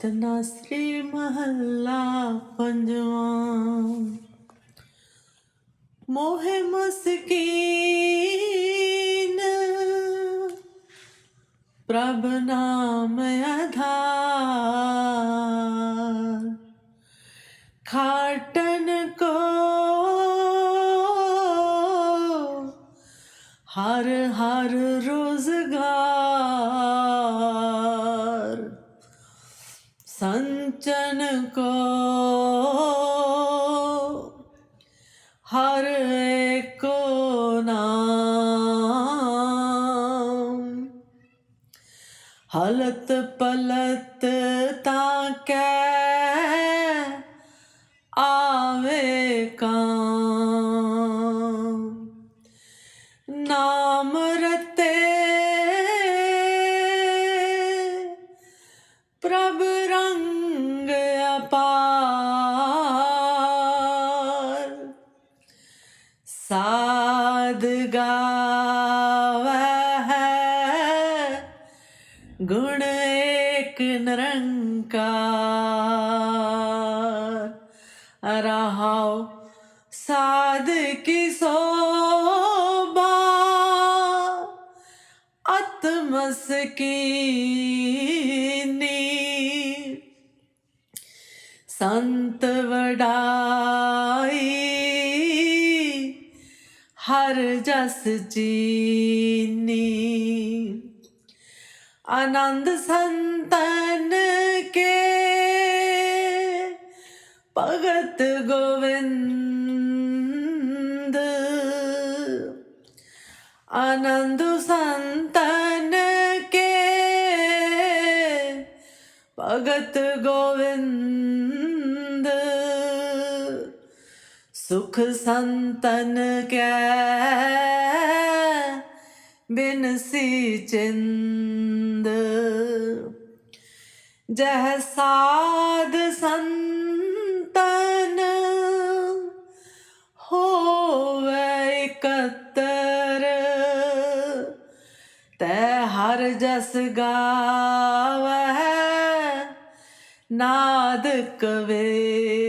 ਤਨਾਸਰੀ ਮਹੱਲਾ ਪੰਜਵਾਂ। ਮੋਹੇ ਮਸਕੀਨ ਪ੍ਰਭ ਨਾਮ ਆਧਾਰ। ਖਾਟਨ ਕੋ ਹਰ ਹਰ ਰੋਜ਼ਗਾਰ। संचन को हर एक को नाम हलत पलत ताके आवे काम नाम रते प्रभु ਸਾਧ ਗਾਵੈ ਗੁਣ ਏਕ ਨਿਰੰਕਾਰ। ਰਹਾਉ ਸਾਧ ਕੀ ਸੋਭਾ। ਆਤਮਸਕੀਨੀ ਸੰਤ ਵਡਾਈ ਹਰ ਜਸ ਜੀਨੀ। ਆਨੰਦ ਸੰਤਨ ਕੇ ਭਗਤ ਗੋਵਿੰਦ। ਆਨੰਦ ਸੰਤਨ ਕੇ ਭਗਤ ਗੋਵਿੰਦ। ਸੁਖ ਸੰਤਨ ਕੈ ਬਿਨਸੀ ਚਿੰਦ। ਜਹ ਸਾਧ ਸੰਤਨ ਹੋਵੇ ਇਕੱਤਰ, ਤੈ ਹਰ ਜਸ ਗਾਵੈ ਨਾਦ ਕਵੇ।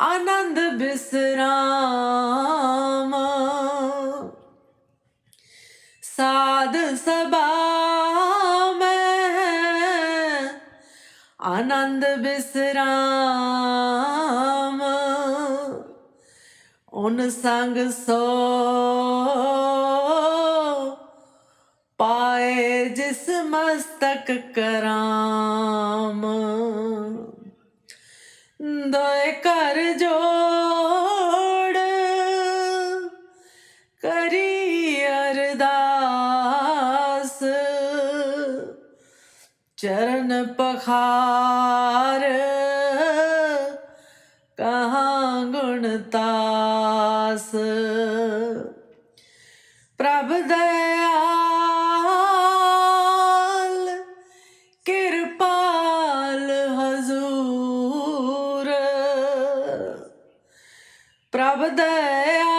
ਆਨੰਦ ਬਿਸਰਾਮ ਸਾਧ ਸਭਾ ਮੈਂ ਆਨੰਦ ਬਿਸਰਾਮ ਉਨ ਸੰਗ ਸੋ ਪਾਏ ਜਿਸ ਮਸਤਕ ਕਰਾਮ ਦੋਏ ਕਰ ਕਰੀ ਅਰਦਾਸ। ਚਰਨ ਪਖਾਰ ਕਹਾਂ ਗੁਣਤਾਸ ਪ੍ਰਭ ਦਇਆਲ ਕਿਰਪਾਲ ਹਜ਼ੂਰ। ਪ੍ਰਭ ਦਇਆਲ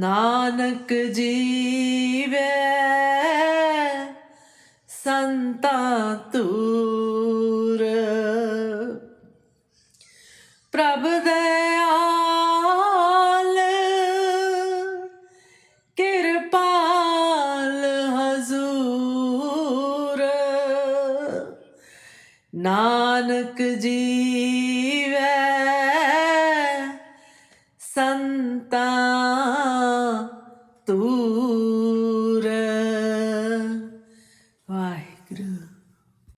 ਨਾਨਕ ਜੀਵੇ ਸੰਤਾ ਤੂਰ ਪ੍ਰਭ ਦਇਆਲ ਕਿਰਪਾਲ ਹਜ਼ੂਰ। ਨਾਨਕ ਜੀ ਸੰਤਾ ਤੂਰ